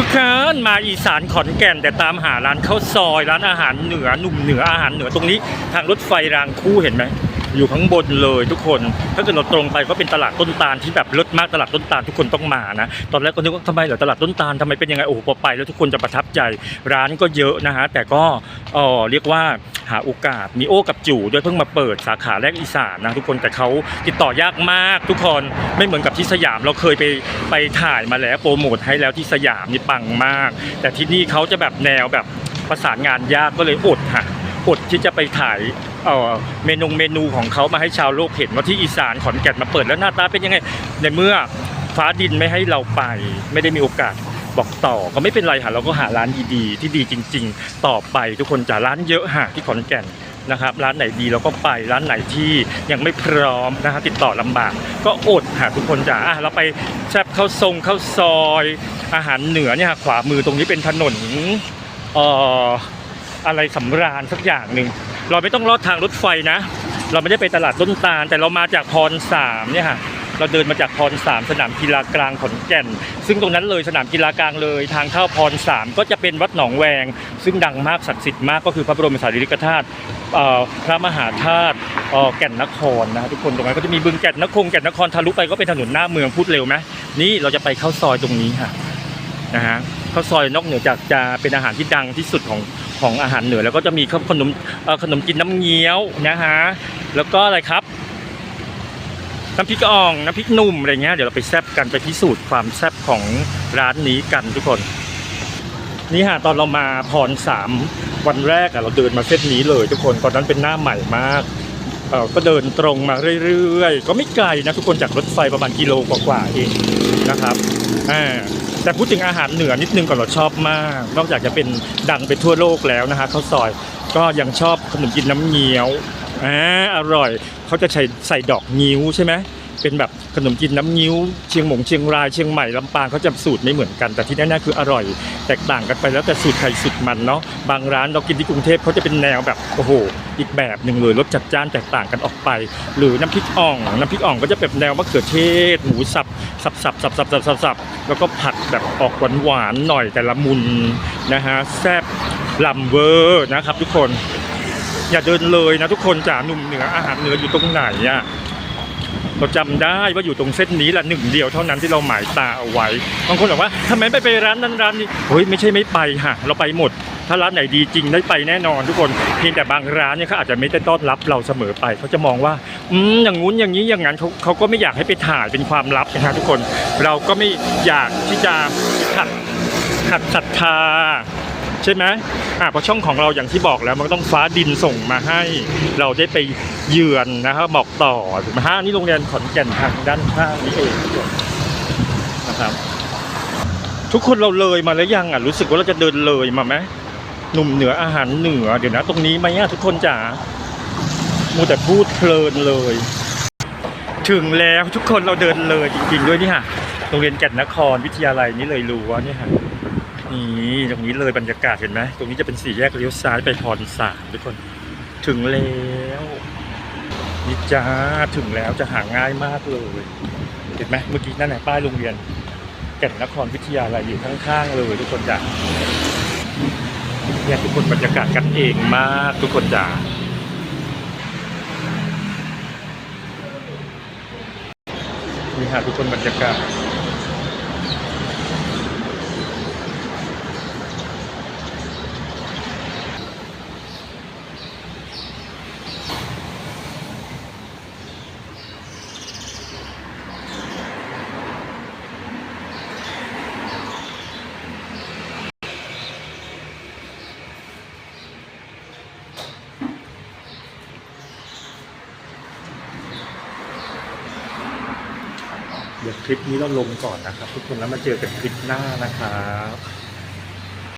ทุกคนมาอีสานขอนแก่นแต่ตามหาร้านข้าวซอย ร้านอาหารเหนือหนุ่มเหนืออาหารเหนือตรงนี้ ทางรถไฟรางคู่เห็นไหม อยู่ข้างบนเลยทุกคน ถ้าเกิดเราตรงไปก็เป็นตลาดต้นตาลที่แบบเลิศมากตลาดต้นตาลทุกคนต้องมานะ ตอนแรกก็นึกว่าทำไมเหรอตลาดต้นตาลทำไมเป็นยังไงโอ้โหพอไปแล้วทุกคนจะประทับใจร้านก็เยอะนะฮะแต่ก็เออเรียกว่าหาโอกาสมีโอ้กับจู่ด้วยเพิ่งมาเปิดสาขาแรกอีสานนะทุกคนแต่เขาติดต่อยากมากทุกคนไม่เหมือนกับที่สยามเราเคยไปไปถ่ายมาแล้วโปรโมทให้แล้วที่สยามนี่ปังมาก แต่ที่นี่เขาจะแบบแนวแบบประสานงานยากก็เลยอดค่ะอดที่จะไปถ่าย เอ่อเมนูเมนูของเขามาให้ชาวโลกเห็นว่าที่อีสานขอนแก่นมาเปิดแล้วหน้าตาเป็นยังไง ในเมื่อฟ้าดินไม่ให้เราไป ไม่ได้มีโอกาสบอกต่อก็ไม่เป็นไรค่ะเราก็หาร้านดีๆ ที่ดีจริง ๆ ต่อไปทุกคนจะร้านเยอะหาที่ขอนแก่นนะครับร้านไหนดีเราก็ไปร้านไหนที่ยังไม่พร้อมนะฮะติดต่อลำบาก ก็อดหาทุกคนจ้าอะเราไปแซ่บข้าวทรงข้าวซอย อาหารเหนือเนี่ยขวามือตรงนี้เป็นถนนเอ่ออะไรสำราญสักอย่างหนึ่ง เราไม่ต้องลอดทางรถไฟนะ เราไม่ได้ไปตลาดต้นตาล แต่เรามาจากพรสามเนี่ยค่ะเราเดินมาจากพรสามสนามกีฬากลางขอนแก่น ซึ่งตรงนั้นเลยสนามกีฬากลางเลย ทางเข้าพรสามก็จะเป็นวัดหนองแวง ซึ่งดังมากศักดิ์สิทธิ์มากก็คือพระบรมสารีริกธาตุพระมหาธาตุแก่นนครนะฮะทุกคนตรงนั้นก็จะมีบึงแก่นนครแก่นนครทะลุไปก็เป็นถนนหน้าเมืองพูดเร็วไหมนี่เราจะไปเข้าซอยตรงนี้ค่ะนะฮะข้าวซอยนอกเหนือจากจะเป็นอาหารที่ดังที่สุดของ ของอาหารเหนือแล้วก็จะมีขนมขนมจีนน้ำเงี้ยวนะฮะแล้วก็อะไรครับน้ำพริกอ่องน้ำพริกหนุ่มอะไรเงี้ยเดี๋ยวเราไปแซบกันไปพิสูจน์ความแซบของร้านนี้กันทุกคน นี่ฮะตอนเรามาพรสามวันแรกอะเราเดินมาเส้นนี้เลย ทุกคนตอนนั้นเป็นหน้าใหม่มากเออก็เดินตรงมาเรื่อยๆ ก็ไม่ไกลนะทุกคนจากรถไฟประมาณกิโลกว่าๆเองนะครับอ่า แต่พูดถึงอาหารเหนือนิดนึงก่อนเราชอบมาก นอกจากจะเป็นดังไปทั่วโลกแล้วนะคะข้าวซอยก็ยังชอบขนมจีนน้ำเงี้ยวอ่าอร่อยเขาจะใส่ใส่ดอกงิ้วใช่ไหม เป็นแบบขนมจีนน้ำงิ้วเชียงหมงเชียงรายเชียงใหม่ลำปางเขาจะสูตรไม่เหมือนกัน แต่ที่แน่ๆคืออร่อย แตกต่างกันไปแล้วแต่สูตรใครสูตรมันเนาะบางร้านเรากินที่กรุงเทพเขาจะเป็นแนวแบบโอ้โหอีกแบบหนึ่งเลยรสจัดจ้านแตกต่างกันออกไป หรือน้ำพริกอ่อง น้ำพริกอ่องก็จะแบบแนวมะเขือเทศหมูสับสับสับสับสับสับสับสับแล้วก็ผัดแบบออกหวานหวานๆหน่อยแต่ละมุนนะฮะแซ่บลำเวอร์นะครับทุกคนอย่าเดินเลยนะทุกคนจ๋าหนุ่มเหนืออาหารเหนืออยู่ตรงไหนอะ เราจำได้ว่าอยู่ตรงเส้นนี้แหละหนึ่งเดียวเท่านั้นที่เราหมายตาเอาไว้บางคนบอกว่าทำไมไม่ไปร้านนั้นร้านนี้เฮ้ยไม่ใช่ไม่ไปค่ะ เราไปหมด ถ้าร้านไหนดีจริงได้ไปแน่นอนทุกคนเพียงแต่บางร้านเนี่ยเขาอาจจะไม่ได้ต้อนรับเราเสมอไปเขาจะมองว่าอืมอย่างงู้นอย่างนี้อย่างนั้นเขาเขาก็ไม่อยากให้ไปถ่ายเป็นความลับนะฮะทุกคน เราก็ไม่อยากที่จะขัดขัดศรัทธา ใช่ไหมอ่าเพราะช่องของเราอย่างที่บอกแล้วมันต้องฟ้าดินส่งมาให้ เราได้ไปเยือนนะครับบอกต่อถูกไหมฮะนี่โรงเรียนขอนแก่นทางด้านข้างนี่เองนนะครับ ทุกคนเราเลยมาแล้วยังอะรู้สึกว่าเราจะเดินเลยมาไหมหนุ่มเหนืออาหารเหนือเดี๋ยวนะ ตรงนี้ไหมอะทุกคนจ๋ามูแต่พูดเพลินเลย ถึงแล้วทุกคนเราเดินเลยจริงๆด้วยนี่ฮะโรงเรียนแก่นนครวิทยาลัยนี่เลยรู้ว่านี่ฮะ นี่ตรงนี้เลยบรรยากาศเห็นไหมตรงนี้จะเป็นสี่แยกเลี้ยวซ้ายไปพรสามทุกคน ถึงแล้วนี่จ้าถึงแล้วจะหาง่ายมากเลย เห็นไหมเมื่อกี้นั่นไหนป้ายโรงเรียนแก่นนครวิทยาลัยอยู่ข้างๆเลยทุกคนจ้าเนี่ยทุกคนบรรยากาศกันเองมากทุกคนจ้านี่ฮะทุกคนบรรยากาศ เดี๋ยวคลิปนี้เราลงก่อนนะครับ ทุกคนแล้วมาเจอกันคลิปหน้านะครับ